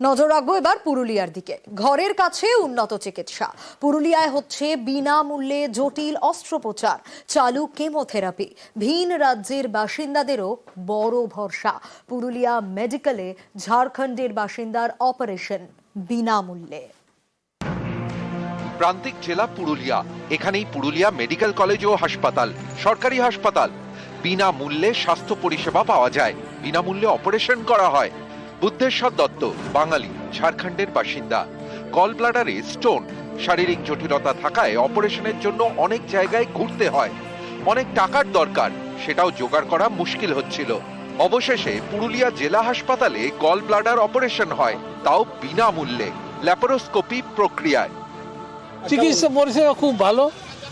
নজর রাখব এবার পুরুলিয়ার দিকে। ঘরের কাছে উন্নত চিকিৎসা। পুরুলিয়ায় হচ্ছে বিনামূল্যে জটিল অস্ত্রোপচার, চালু কেমোথেরাপি। ভিন রাজ্যের বাসিন্দাদেরও বড় ভরসা। পুরুলিয়া মেডিকেলে ঝাড়খণ্ডের বাসিন্দার অপারেশন বিনামূল্যে। প্রান্তিক জেলা পুরুলিয়া। এখানেই পুরুলিয়া মেডিকেল কলেজ ও হাসপাতাল, সরকারি হাসপাতাল। বিনামূল্যে স্বাস্থ্য পরিষেবা পাওয়া যায়। বিনামূল্যে অপারেশন করা হয়। বুদ্ধেশ্বর দত্ত, বাঙালি, ঝাড়খণ্ডের বাসিন্দা। কল ব্লাডারে স্টোন, শারীরিক জটিলতা থাকায় অপারেশনের জন্য অনেক জায়গায় ঘুরতে হয়। অনেক টাকার দরকার, সেটাও জোগাড় করা মুশকিল হচ্ছিল। অবশেষে পুরুলিয়া জেলা হাসপাতালে গল ব্লাডার অপারেশন হয়, তাও বিনামূল্যে, ল্যাপারোস্কোপি প্রক্রিয়ায়। চিকিৎসা পরিষেবা খুব ভালো।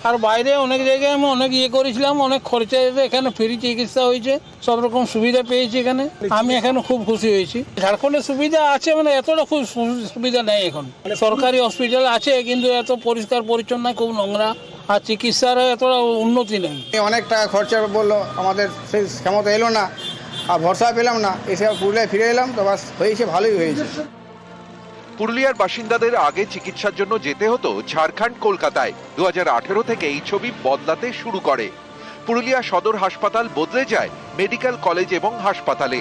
আর বাইরে অনেক জায়গায় আমি অনেক ইয়ে করেছিলাম অনেক খরচা এসে এখানে ফ্রি চিকিৎসা হয়েছে সব রকম সুবিধা পেয়েছি এখানে। আমি এখানে খুব খুশি হয়েছি। ঝাড়খণ্ডের সুবিধা আছে মানে এতটা খুব সুবিধা নেই এখন। সরকারি হসপিটাল আছে কিন্তু এত পরিষ্কার পরিচ্ছন্ন খুব নোংরা। আর চিকিৎসার এতটা উন্নতি নেই। অনেক টাকা খরচা বলল আমাদের সেই ক্ষমতা এলো না আর ভরসা পেলাম না এসে পুরুলিয়ায় ফিরে এলাম তো বাস হয়েছে ভালোই হয়েছে। পুরুলিয়ার বাসিন্দাদের আগে চিকিৎসার জন্য যেতে হতো ঝাড়খণ্ড কলকাতায়। দু হাজার আঠেরো থেকে এই ছবি বদলাতে শুরু করে। পুরুলিয়া সদর হাসপাতাল বদলে যায় মেডিকেল কলেজ এবং হাসপাতালে।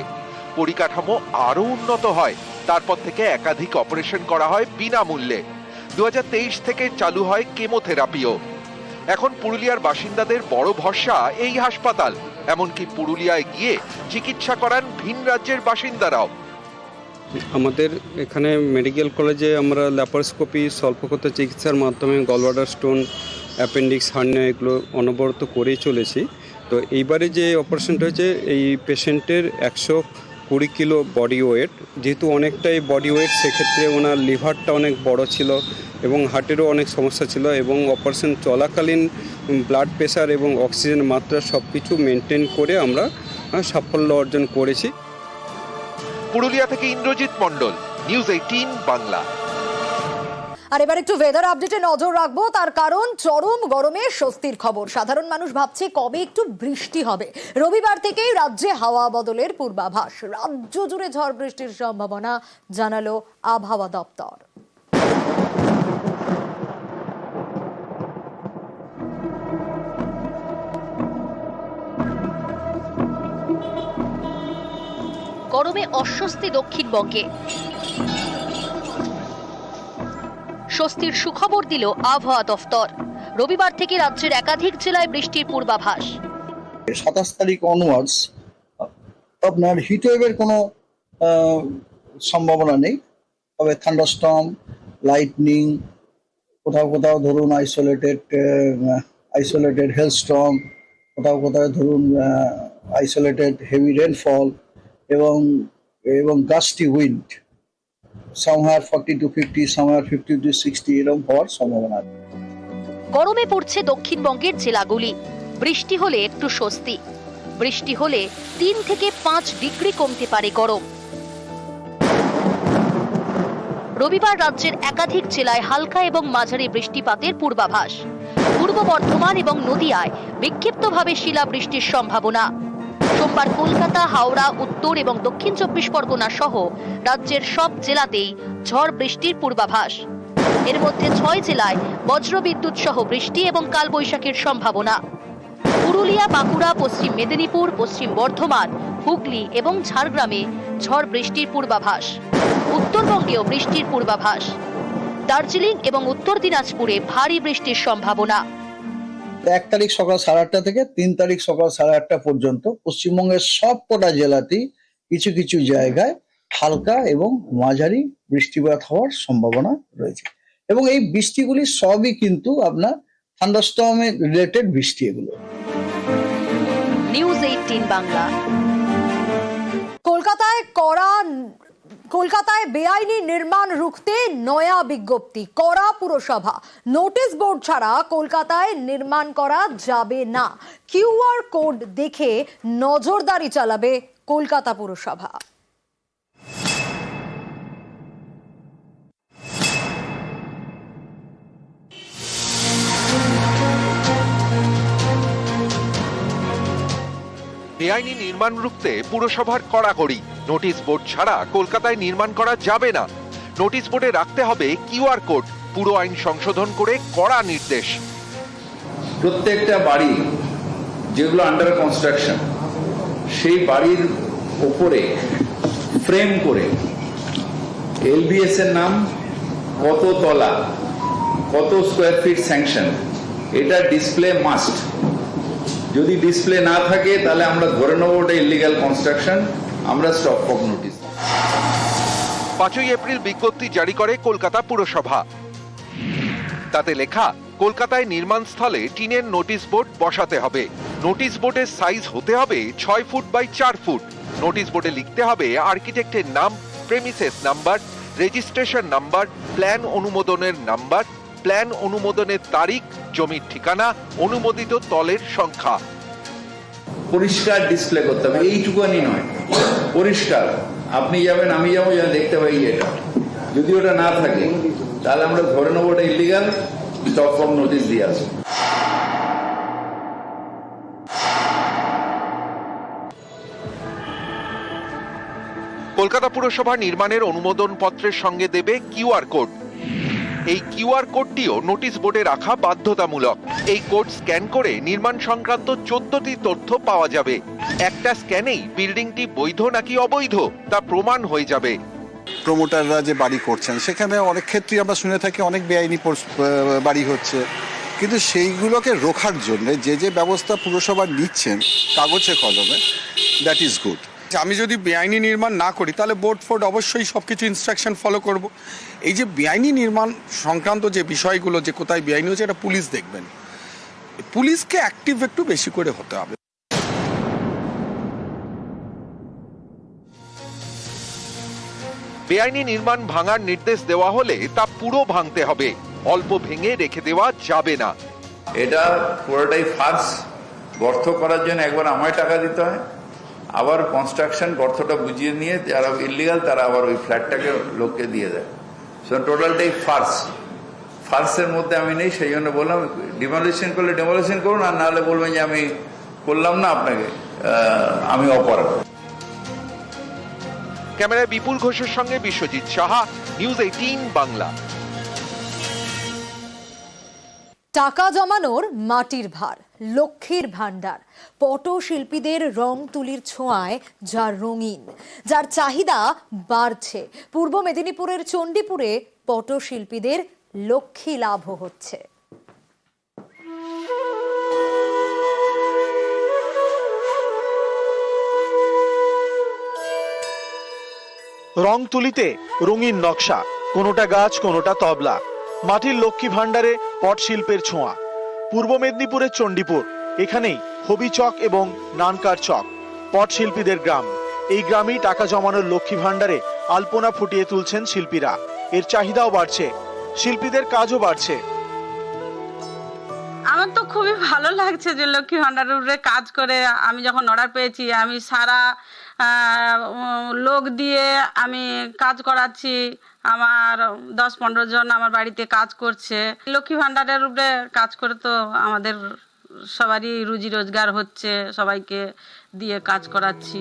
পরিকাঠামো আরও উন্নত হয়, তারপর থেকে একাধিক অপারেশন করা হয় বিনামূল্যে। দু হাজার তেইশ থেকে চালু হয় কেমোথেরাপিও। এখন পুরুলিয়ার বাসিন্দাদের বড় ভরসা এই হাসপাতাল, এমনকি পুরুলিয়ায় গিয়ে চিকিৎসা করান ভিন রাজ্যের বাসিন্দারাও। আমাদের এখানে মেডিকেল কলেজে আমরা ল্যাপারোস্কোপি স্বল্পকতা চিকিৎসার মাধ্যমে গলবাডার স্টোন অ্যাপেন্ডিক্স হার্নিয়া এগুলো অনবরত করেই চলেছি। তো এইবারে যে অপারেশনটা হয়েছে, এই পেশেন্টের একশো কুড়ি কিলো বডি ওয়েট যেহেতু অনেকটাই বডি ওয়েট সেক্ষেত্রে ওনার লিভারটা অনেক বড় ছিল এবং হার্টেরও অনেক সমস্যা ছিল এবং অপারেশন চলাকালীন ব্লাড প্রেশার এবং অক্সিজেন মাত্রা সব কিছু মেনটেন করে আমরা সাফল্য অর্জন করেছি। পুরুলিয়া থেকে ইন্দ্রজিৎ মণ্ডল নিউজ এইটিন বাংলা। আর এবার একটু ওয়েদার আপডেটে নজর রাখব, তার কারণ চরম গরমে স্বস্তির খবর। সাধারণ মানুষ ভাবছে কবে একটু বৃষ্টি হবে। রবিবার থেকেই রাজ্যে হাওয়া বদলের পূর্বাভাস। রাজ্য জুড়ে ঝড় বৃষ্টির সম্ভাবনা, জানালো আবহাওয়া দপ্তর। গরমে অস্বস্তি দক্ষিণবঙ্গে। স্বস্তির সুখবর দিল আবহাওয়া দফতর। রবিবার থেকে রাজ্যের একাধিক জেলায় বৃষ্টির পূর্বাভাস। সাতাশ তারিখ অনওয়ার্ডস আপনার হিটওয়েভের কোনো সম্ভাবনা নেই। তবে থান্ডারস্টর্ম লাইটনিং কোথাও কোথাও ধরুন আইসোলেটেড আইসোলেটেড হেলস্টর্ম কোথাও কোথাও ধরুন আইসোলেটেড হেভি রেনফল এবং এবং gusty wind somewhere forty to fifty somewhere fifty to sixty এরকম হওয়ার সম্ভাবনা গরমে পড়ছে দক্ষিণবঙ্গের জেলাগুলি। বৃষ্টি হলে একটু স্বস্তি। বৃষ্টি হলে তিন থেকে পাঁচ ডিগ্রি কমতে পারে গরম। রবিবার রাজ্যের একাধিক জেলায় হালকা এবং মাঝারি বৃষ্টিপাতের পূর্বাভাস। পূর্ব বর্ধমান এবং নদিয়ায় বিক্ষিপ্তভাবে শিলাবৃষ্টির সম্ভাবনা। সোমবার কলকাতা, হাওড়া, উত্তর এবং দক্ষিণ চব্বিশ পরগনা সহ রাজ্যের সব জেলাতেই ঝড় বৃষ্টির পূর্বাভাস। এর মধ্যে ছয় জেলায় বজ্রবিদ্যুৎ সহ বৃষ্টি এবং কালবৈশাখীর সম্ভাবনা। পুরুলিয়া, বাঁকুড়া, পশ্চিম মেদিনীপুর, পশ্চিম বর্ধমান, হুগলি এবং ঝাড়গ্রামে ঝড় বৃষ্টির পূর্বাভাস। উত্তরবঙ্গেও বৃষ্টির পূর্বাভাস। দার্জিলিং এবং উত্তর দিনাজপুরে ভারী বৃষ্টির সম্ভাবনা। এক তারিখ সকাল সাড়ে আটটা থেকে তিন তারিখ সকাল সাড়ে আটটা পর্যন্ত পশ্চিমবঙ্গের সব কটা জেলাতেই কিছু কিছু জায়গায় হালকা এবং মাঝারি বৃষ্টিপাত হওয়ার সম্ভাবনা রয়েছে। এবং এই বৃষ্টিগুলি সবই কিন্তু আপনার থান্ডারস্টর্মের রিলেটেড বৃষ্টি এগুলো। News eighteen Bangla. কলকাতায় কড়া কলকাতায় বেআইনি নির্মাণ রুখতে নয়া বিজ্ঞপ্তি করা পুরসভা। নোটিশ বোর্ড ছাড়া কলকাতায় নির্মাণ করা যাবে না। কিউআর কোড দেখে নজরদারি চালাবে কলকাতা পুরসভা। বেআইনি নির্মাণ রুখতে পুরসভার কড়াকড়ি। নোটিশ বোর্ড ছাড়া কলকাতায় নির্মাণ করা যাবে না। নোটিশ বোর্ডে রাখতে হবে কিউআর কোড, পুরো আইন সংশোধন করে কড়া নির্দেশ। প্রত্যেকটা বাড়ি যেগুলো আন্ডার কনস্ট্রাকশন সেই বাড়ির ওপরে ফ্রেম করে এলবিএস এর নাম, কত তলা, কত স্কোয়ার ফিট স্যাংশন এটা ডিসপ্লে মাস্ট যদি ডিসপ্লে না থাকে, তাহলে আমরা ধরে নেব ওটা ইলিগাল কনস্ট্রাকশন আমরা স্টপ ফক নোটিস পাঁচই এপ্রিল বিজ্ঞপ্তি জারি করে কলকাতা পুরসভা। তাতে লেখা, কলকাতায় নির্মাণ স্থলে টিনের নোটিশ বোর্ড বসাতে হবে। নোটিশ বোর্ডের সাইজ হতে হবে ছয় ফুট বাই চার ফুট। নোটিশ বোর্ডে লিখতে হবে আর্কিটেক্টের নাম premises number registration number plan অনুমোদনের নাম্বার প্ল্যান অনুমোদনের তারিখ জমির ঠিকানা অনুমোদিত তলের সংখ্যা। পরিষ্কার ডিসপ্লে করতে হবে এইটুকুনি নয়। পরিষ্কার। আপনি যাবেন আমি যাব যেন দেখতে পাই এটা। যদি ওটা না থাকে তাহলে আমরা ধরে নেব ওটা ইলিগাল ফর্ম নোটিশ দিয়ে আসব। কলকাতা পুরসভা নির্মাণের অনুমোদন পত্রের সঙ্গে দেবে কিউআর কোড। এই কিউআর কোডটিও নোটিশ বোর্ডে রাখা বাধ্যতামূলক। এই কোড স্ক্যান করে নির্মাণ সংক্রান্ত চোদ্দটি তথ্য পাওয়া যাবে। একটা স্ক্যানেই বিল্ডিংটি বৈধ নাকি অবৈধ, তা প্রমাণ হয়ে যাবে। প্রমোটাররা যে বাড়ি করছেন, সেখানে অনেক ক্ষেত্রেই আমরা শুনে থাকি অনেক বেআইনি বাড়ি হচ্ছে। কিন্তু সেইগুলোকে রোখার জন্য যে যে ব্যবস্থা পুরসভা নিচ্ছেন, কাগজে কলমে দ্যাট ইজ গুড আমি যদি বেআইনি নির্মাণ না করি তাহলে বোর্ড ফোর্ড অবশ্যই সব কিছু ইনস্ট্রাকশন ফলো করব। এই যে বেআইনি নির্মাণ সংক্রান্ত যে বিষয়গুলো যে কোথায় বেআইনি হচ্ছে এটা পুলিশ দেখবেন। পুলিশকে অ্যাক্টিভ একটু বেশি করে হতে হবে। বেআইনি নির্মাণ ভাঙার নির্দেশ দেওয়া হলে তা পুরো ভাঙতে হবে। অল্প ভেঙে রেখে দেওয়া যাবে না। এটা পুরোটাই ফার্স গর্ত করার জন্য একবার আমায় টাকা দিতে হয়। আবার কনস্ট্রাকশন গর্তটা বুঝিয়ে নিয়ে যারা ইলিগাল তারা আবার ওই ফ্ল্যাটটাকে লোককে দিয়ে দেয়। সো টোটালটাই ফার্স ফার্সের মধ্যে আমি নেই, সেই জন্য বললাম ডিমোলিশন করলে ডিমোলিশন করুন, আর নাহলে বলবেন যে আমি করলাম না আপনাকে আমি অপরাধ। ক্যামেরায় বিপুল ঘোষের সঙ্গে বিশ্বজিৎ সাহা নিউজ এইটিন বাংলা। টাকা জমানোর মাটির ভার, লক্ষ্মীর ভাণ্ডার। পটশিল্পীদের রং তুলির ছোঁয়ায় যা রঙিন, যার চাহিদা বাড়ছে। পূর্ব মেদিনীপুরের চণ্ডীপুরে পটশিল্পীদের লক্ষ্মী লাভ হচ্ছে। রং তুলিতে রঙিন নকশা, কোনোটা গাছ, কোনোটা তবলা। মাটির লক্ষ্মী ভাণ্ডারে পট শিল্পের ছোঁয়া। পূর্ব মেদিনীপুরের চণ্ডীপুর। এখানেই হবি চক এবং নানকার চক পট শিল্পীদের গ্রাম। এই গ্রামেই টাকা জমানোর লক্ষ্মী ভাণ্ডারে আলপনা ফুটিয়ে তুলছেন শিল্পীরা। এর চাহিদাও বাড়ছে, শিল্পীদের কাজও বাড়ছে। আমার তো খুবই ভালো লাগছে যে লক্ষ্মী ভাণ্ডারের উপরে কাজ করে আমি যখন অর্ডার পেয়েছি, আমি সারা লোক দিয়ে আমি কাজ করাচ্ছি। আমার দশ পনেরো জন আমার বাড়িতে কাজ করছে। লক্ষ্মী ভাণ্ডারের উপরে কাজ করে তো আমাদের সবারই রুজি রোজগার হচ্ছে সবাইকে দিয়ে কাজ করাচ্ছি।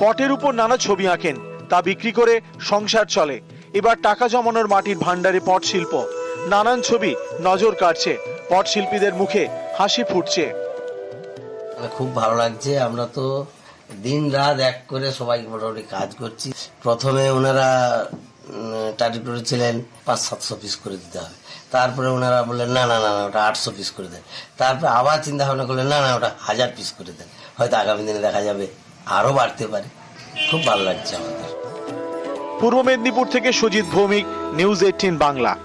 পটের উপর নানা ছবি আঁকেন তা বিক্রি করে সংসার চলে। এবার টাকা জমানোর মাটির ভাণ্ডারে পট শিল্প। নানান ছবি নজর কাটছে পট শিল্পীদের মুখে হাসি ফুটছে। খুব ভালো লাগছে আমরা তো দিন রাত এক করে সবাই মোটামুটি কাজ করছি। প্রথমে ওনারা টার্গেট করেছিলেন পাঁচ সাতশো পিস করে দিতে হবে। তারপরে ওনারা বললেন না না না না, ওটা আটশো পিস করে দেন। তারপরে আবার চিন্তা ভাবনা করলেন না না ওটা হাজার পিস করে দেন। হয়তো আগামী দিনে দেখা যাবে আরও বাড়তে পারে। খুব ভালো লাগছে আমাদের। পূর্ব মেদিনীপুর থেকে সুজিত ভৌমিক নিউজ এইটিন বাংলা।